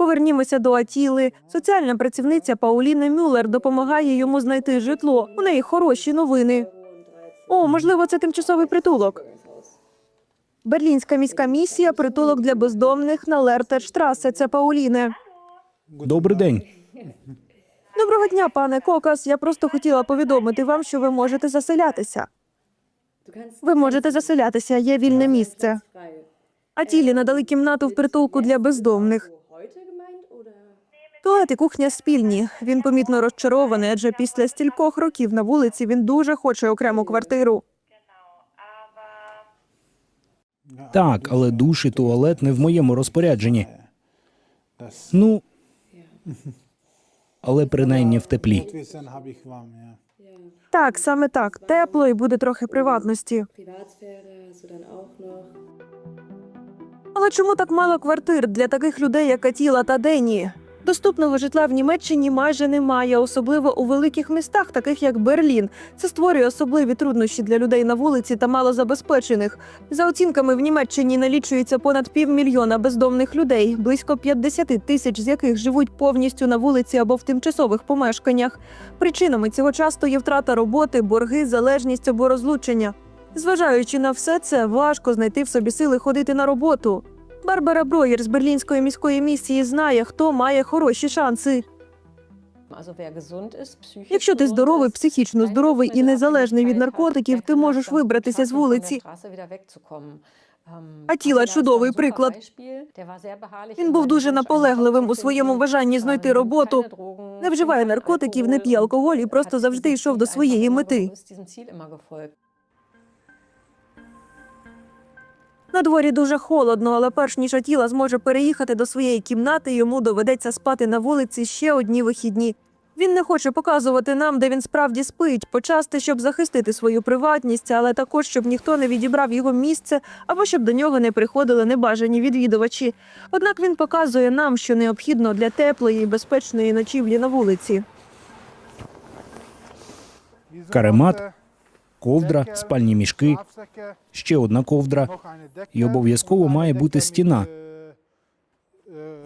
Повернімося до Атіли. Соціальна працівниця Пауліна Мюллер допомагає йому знайти житло. У неї хороші новини. О, можливо, це тимчасовий притулок. Берлінська міська місія притулок для бездомних на Лертерштрасе. Це Пауліне. Добрий день. Доброго дня, пане Кокас. Я просто хотіла повідомити вам, що ви можете заселятися. Ви можете заселятися, є вільне місце. Атілі надали кімнату в притулку для бездомних. Туалет і кухня спільні. Він помітно розчарований, адже після стількох років на вулиці він дуже хоче окрему квартиру. Так, але душ і туалет не в моєму розпорядженні. Ну, але принаймні в теплі. Так, саме так. Тепло і буде трохи приватності. Але чому так мало квартир для таких людей, як Атіла та Дені? Доступного житла в Німеччині майже немає, особливо у великих містах, таких як Берлін. Це створює особливі труднощі для людей на вулиці та малозабезпечених. За оцінками, в Німеччині налічується понад півмільйона бездомних людей, близько 50 тисяч з яких живуть повністю на вулиці або в тимчасових помешканнях. Причинами цього часто є втрата роботи, борги, залежність або розлучення. Зважаючи на все це, важко знайти в собі сили ходити на роботу. Барбара Броєр з берлінської міської місії знає, хто має хороші шанси. Якщо ти здоровий, психічно здоровий і незалежний від наркотиків, ти можеш вибратися з вулиці. А Атіла чудовий приклад. Він був дуже наполегливим у своєму бажанні знайти роботу. Не вживає наркотиків, не п'є алкоголь і просто завжди йшов до своєї мети. На дворі дуже холодно, але перш ніж Атіла зможе переїхати до своєї кімнати, йому доведеться спати на вулиці ще одні вихідні. Він не хоче показувати нам, де він справді спить, почасти, щоб захистити свою приватність, але також щоб ніхто не відібрав його місце або щоб до нього не приходили небажані відвідувачі. Однак він показує нам, що необхідно для теплої і безпечної ночівлі на вулиці. Каремат, ковдра, спальні мішки, ще одна ковдра. І обов'язково має бути стіна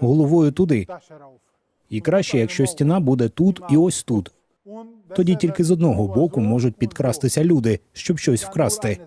головою туди. І краще, якщо стіна буде тут і ось тут. Тоді тільки з одного боку можуть підкрастися люди, щоб щось вкрасти.